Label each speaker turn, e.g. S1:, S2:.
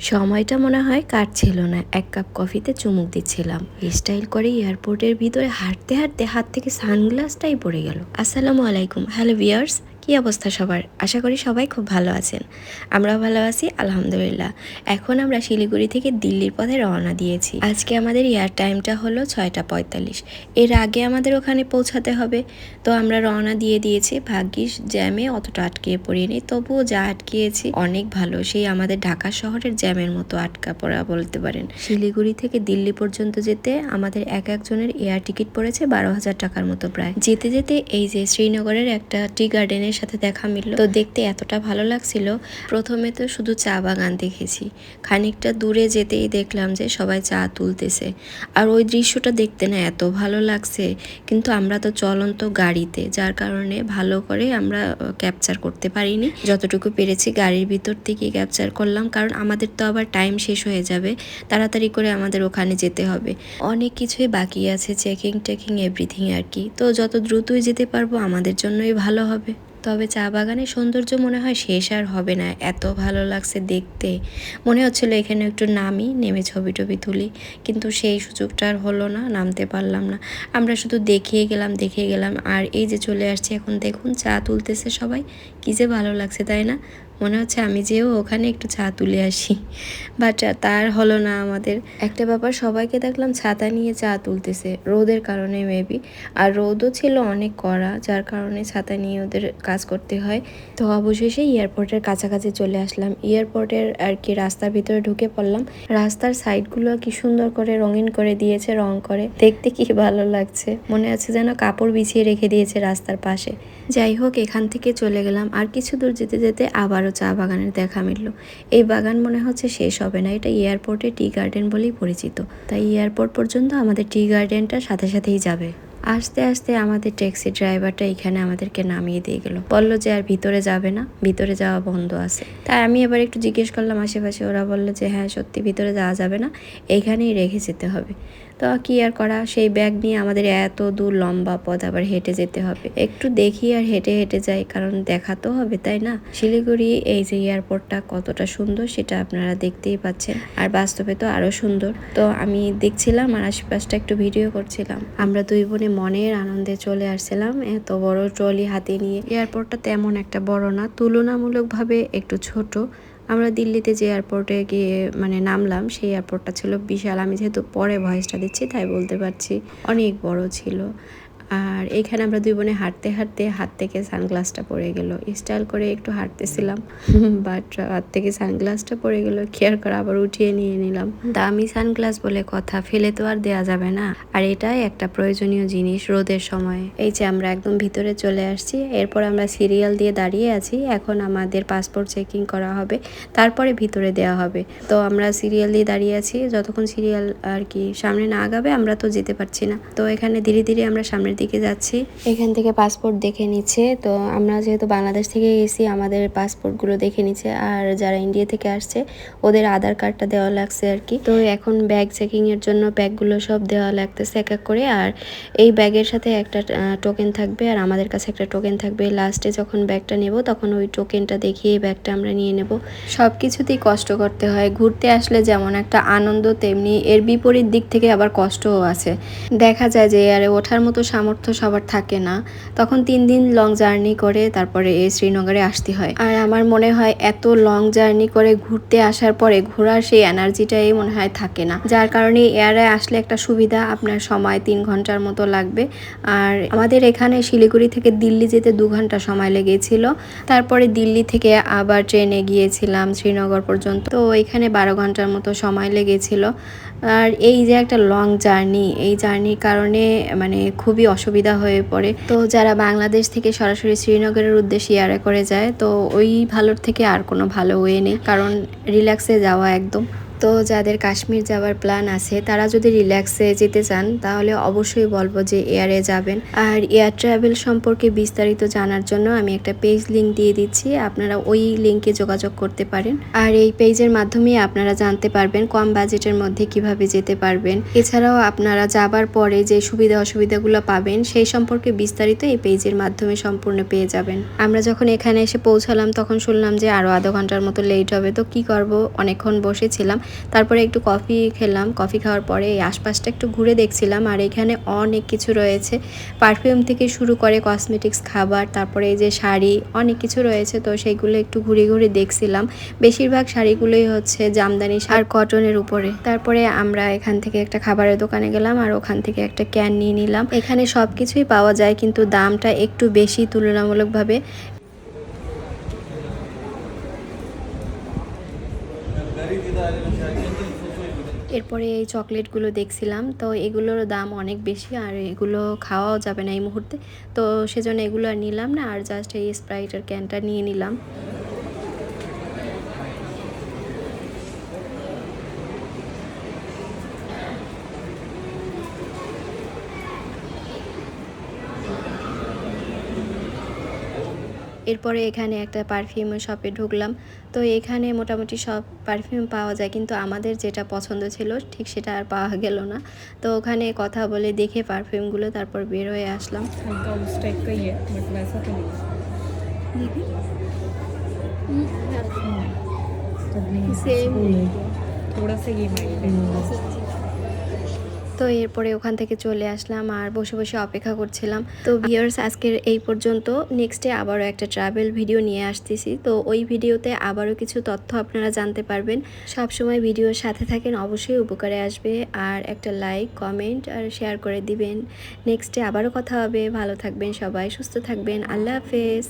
S1: সময়টা মনে হয় কাটছিল না। এক কাপ কফিতে চুমুক দিচ্ছিলাম। স্টাইল করে এয়ারপোর্টের ভিতরে হাঁটতে হাঁটতে হাত থেকে সানগ্লাসটাই পড়ে গেল। আসসালামু আলাইকুম। হ্যালো ভিয়ার্স কি অবস্থা সবার? আশা করি সবাই খুব ভালো আছেন। আমরাও ভালো আছি, আলহামদুলিল্লাহ। এখন আমরা শিলিগুড়ি থেকে দিল্লির পথে রওনা দিয়েছি। আজকে আমাদের এয়ার টাইমটা হলো ছয়টা পঁয়তাল্লিশ। এর আগে আমাদের ওখানে পৌঁছাতে হবে। তো আমরা রওনা দিয়ে দিয়েছি। ভাগ্যিস জ্যামে অতটা আটকে পড়িনি। তবুও যা আটকিয়েছি, অনেক ভালো। সেই আমাদের ঢাকা শহরের জ্যামের মতো আটকা পড়া বলতে পারেন। শিলিগুড়ি থেকে দিল্লি পর্যন্ত যেতে আমাদের এক একজনের এয়ার টিকিট পড়েছে বারো হাজার টাকার মতো প্রায়। যেতে যেতে এই যে শ্রীনগরের একটা টি গার্ডেনের সাথে দেখা মিলল। তো দেখতে এতটা ভালো লাগছিল, প্রথমে তো শুধু চা বাগান দেখেছি। খানিকটা দূরে যেতেই দেখলাম যে সবাই চা তুলতেছে। আর ওই দৃশ্যটা দেখতে না এত ভালো লাগছে, কিন্তু আমরা তো চলন্ত গাড়িতে, যার কারণে ভালো করে আমরা ক্যাপচার করতে পারিনি। যতটুকু পেরেছি গাড়ির ভিতর থেকে ক্যাপচার করলাম, কারণ আমাদের তো আবার টাইম শেষ হয়ে যাবে, তাড়াতাড়ি করে আমাদের ওখানে যেতে হবে। অনেক কিছুই বাকি আছে চেকিং টেকিং এভরিথিং আর কি। তো যত দ্রুতই যেতে পারব, আমাদের জন্যই ভালো হবে। তবে চা বাগানের সৌন্দর্য মনে হয় শেষ আর হবে না। এত ভালো লাগছে দেখতে। মনে হচ্ছিল এখানে একটু নামি, নেমে ছবি টবি তুলি। কিন্তু সেই সুযোগটা আর হলো না, নামতে পারলাম না। আমরা শুধু দেখিয়ে গেলাম দেখিয়ে গেলাম। আর এই যে চলে আসছে এখন, দেখুন চা তুলতেছে সবাই। কী যে ভালো লাগছে, তাই না? মনে হচ্ছে আমি যেও ওখানে একটু চা তুলে আসি। বাট তার হলো না আমাদের। একটা ব্যাপার, সবাইকে দেখলাম ছাতা নিয়ে চা তুলতেছে, রোদের কারণে মেবি আর রোদও ছিল অনেক কড়া, যার কারণে ছাতা নিয়ে ওদের কাজ করতে হয়। তো অবশেষে এয়ারপোর্টের কাছাকাছি চলে আসলাম। এয়ারপোর্টের আর কি রাস্তার ভিতরে ঢুকে পড়লাম। রাস্তার সাইডগুলো কি সুন্দর করে রঙিন করে দিয়েছে, রং করে। দেখতে কি ভালো লাগছে। মনে আছে যেন কাপড় বিছিয়ে রেখে দিয়েছে রাস্তার পাশে। যাই হোক, এখান থেকে চলে গেলাম। আর কিছু দূর যেতে যেতে আবারও চা বাগানের দেখা মিলল। এই বাগান মনে হচ্ছে শেষ হবে না, এটা এয়ারপোর্টে টি গার্ডেন বলেই পরিচিত। তাই এয়ারপোর্ট পর্যন্ত আমাদের টি গার্ডেনটা সাথে সাথেই যাবে। আস্তে আস্তে আমাদের ট্যাক্সি ড্রাইভারটা এখানে আমাদেরকে নামিয়ে দিয়ে গেল। বলল যে আর ভিতরে যাবে না, ভিতরে যাওয়া বন্ধ আছে। তাই আমি এবার একটু জিজ্ঞেস করলাম আশেপাশে, ওরা বলল যে হ্যাঁ সত্যি ভিতরে যাওয়া যাবে না এইখানেই রেখে যেতে হবে। তো কি আর করা, সেই ব্যাগ নিয়ে আমাদের এত দূর লম্বা পথ আবার হেঁটে যেতে হবে। একটু দেখি আর হেঁটে হেঁটে যাই, কারণ দেখা তো হবে, তাই না? শিলিগুড়ি এই যে এয়ারপোর্টটা কতটা সুন্দর সেটা আপনারা দেখতেই পাচ্ছেন, আর বাস্তবে তো আরও সুন্দর। তো আমি দেখছিলাম আর আশেপাশটা একটু ভিডিও করছিলাম। আমরা দুই বোনে মনের আনন্দে চলে আসছিলাম। এত বড় ট্রলি হাতে নিয়ে এয়ারপোর্টটা তেমন একটা বড় না, তুলনামূলকভাবে একটু ছোট। আমরা দিল্লিতে যে এয়ারপোর্টে গিয়ে মানে নামলাম, সেই এয়ারপোর্টটা ছিল বিশাল। আমি যেহেতু পরে ভয়েসটা দিচ্ছি, তাই বলতে পারছি। অনেক বড় ছিল। আর এখানে আমরা দুই বোনে হাঁটতে হাঁটতে হাত থেকে সানগ্লাসটা পড়ে গেল। স্টাইল করে একটু হাঁটতেছিলাম বাট হাত থেকে সানগ্লাসটা পড়ে গেল কেয়ার করে আবার উঠিয়ে নিয়ে নিলাম। দামি সানগ্লাস বলে কথা ফেলে তো আর দেয়া যাবে না। আর এটাই একটা প্রয়োজনীয় জিনিস রোদের সময়। এই যে আমরা একদম ভিতরে চলে আসছি এরপর আমরা সিরিয়াল দিয়ে দাঁড়িয়ে আছি এখন আমাদের পাসপোর্ট চেকিং করা হবে তারপরে ভিতরে দেওয়া হবে। তো আমরা সিরিয়াল দিয়ে দাঁড়িয়ে আছি যতক্ষণ সিরিয়াল আর কি সামনে না আগাবে আমরা তো যেতে পারছি না। তো এখানে ধীরে ধীরে আমরা সামনের দিকে যাচ্ছি। এখান থেকে পাসপোর্ট দেখে নিচ্ছে। তো আমরা যেহেতু বাংলাদেশ থেকে গেছি আমাদের পাসপোর্টগুলো দেখে নিচ্ছে। আর যারা ইন্ডিয়া থেকে আসছে, ওদের আধার কার্ডটা দেওয়া লাগছে আর কি। তো এখন ব্যাগ চেকিং এর জন্য ব্যাগগুলো সব দেওয়া লাগতেছে এক এক করে। আর এই ব্যাগের সাথে একটা টোকেন থাকবে। আর আমাদের কাছে একটা টোকেন থাকবে। লাস্টে যখন ব্যাগটা নেব, তখন ওই টোকেনটা দেখিয়ে ব্যাগটা আমরা নিয়ে নেব। সব কিছুতেই কষ্ট করতে হয়। ঘুরতে আসলে যেমন একটা আনন্দ, তেমনি এর বিপরীত দিক থেকে আবার কষ্টও আছে। দেখা যায় যে এয়ারে ওঠার মতো সামর্থ্য সবার থাকে না। তখন তিন দিন লং জার্নি করে তারপরে এই শ্রীনগরে আসতে হয়। আর আমার মনে হয় এত লং জার্নি করে ঘুরতে আসার পরে ঘোরার সেই এনার্জিটাই মনে হয় থাকে না। যার কারণে এয়ারে আসলে একটা সুবিধা, আপনার সময় তিন ঘণ্টার মতো লাগবে। আর আমাদের এখানে শিলিগুড়ি থেকে দিল্লি যেতে দু ঘণ্টা সময় লেগেছিল। তারপরে দিল্লি থেকে আবার ট্রেনে গিয়েছিলাম, শ্রীনগর পর্যন্ত। তো এখানে বারো ঘণ্টার মতো সময় লেগেছিল। আর এই যে একটা লং জার্নি এই জার্নির কারণে মানে খুবই অসুবিধা হয়ে পড়ে। তো যারা বাংলাদেশ থেকে সরাসরি শ্রীনগরের উদ্দেশ্যে ইয়ারে করে যায়, তো ওই ভালোর থেকে আর কোনো ভালো ওয়ে নেই। কারণ রিল্যাক্সে যাওয়া একদম তো যাদের কাশ্মীর যাওয়ার প্ল্যান আছে, তারা যদি রিল্যাক্সে যেতে চান, তাহলে অবশ্যই বলব যে এয়ারে যাবেন। আর এয়ার ট্রাভেল সম্পর্কে বিস্তারিত জানার জন্য আমি একটা পেজ লিংক দিয়ে দিচ্ছি, আপনারা ওই লিংকে যোগাযোগ করতে পারেন। আর এই পেজের মাধ্যমে আপনারা জানতে পারবেন কম বাজেটের মধ্যে কীভাবে যেতে পারবেন। এছাড়াও আপনারা যাবার পরে যে সুবিধা অসুবিধাগুলো পাবেন, সেই সম্পর্কে বিস্তারিত এই পেজের মাধ্যমে সম্পূর্ণ পেয়ে যাবেন। আমরা যখন এখানে এসে পৌঁছালাম, তখন শুনলাম যে আরও আধা ঘণ্টার মতো লেট হবে, তো কি করব? অনেকক্ষণ বসেছিলাম। তারপরে একটু কফি খেলাম। কফি খাওয়ার পরে এই আশপাশটা একটু ঘুরে দেখছিলাম আর এখানে অনেক কিছু রয়েছে। পারফিউম থেকে শুরু করে কসমেটিক্স, খাবার, তারপরে এই যে শাড়ি অনেক কিছু রয়েছে। তো সেইগুলো একটু ঘুরে ঘুরে দেখছিলাম। বেশিরভাগ শাড়িগুলোই হচ্ছে জামদানি আর কটনের উপরে। তারপরে আমরা এখান থেকে একটা খাবারের দোকানে গেলাম আর ওখান থেকে একটা ক্যান নিয়ে নিলাম। এখানে সব কিছুই পাওয়া যায়, কিন্তু দামটা একটু বেশি তুলনামূলকভাবে। এরপরে এই চকলেটগুলো দেখছিলাম, তো এগুলোর দাম অনেক বেশি আর এগুলো খাওয়াও যাবে না এই মুহূর্তে। তো সেজন্য এগুলো আর নিলাম না, আর জাস্ট এই স্প্রাইটের ক্যানটা নিয়ে নিলাম। এরপরে এখানে একটা পারফিউম শপে ঢুকলাম তো এখানে মোটামুটি সব পারফিউম পাওয়া যায় কিন্তু আমাদের যেটা পছন্দ ছিল ঠিক সেটা আর পাওয়া গেল না তো ওখানে কথা বলে দেখে পারফিউমগুলো তারপর বের হয়ে আসলাম
S2: हल्का उस टाइप का ही है बट वैसा तो नहीं
S1: Same.
S2: थोड़ा सा ये माइल्ड है
S1: তো এরপরে ওখান থেকে চলে আসলাম আর বসে বসে অপেক্ষা করছিলাম। তো ভিউয়ার্স আজকের এই পর্যন্ত। নেক্সটে আবারও একটা ট্রাভেল ভিডিও নিয়ে আসতেছি। তো ওই ভিডিওতে আবারও কিছু তথ্য আপনারা জানতে পারবেন। সব সময় ভিডিওর সাথে থাকেন, অবশ্যই উপকারে আসবে। আর একটা লাইক কমেন্ট আর শেয়ার করে দিবেন। নেক্সটে আবারও কথা হবে। ভালো থাকবেন সবাই, সুস্থ থাকবেন। আল্লাহ হাফেজ।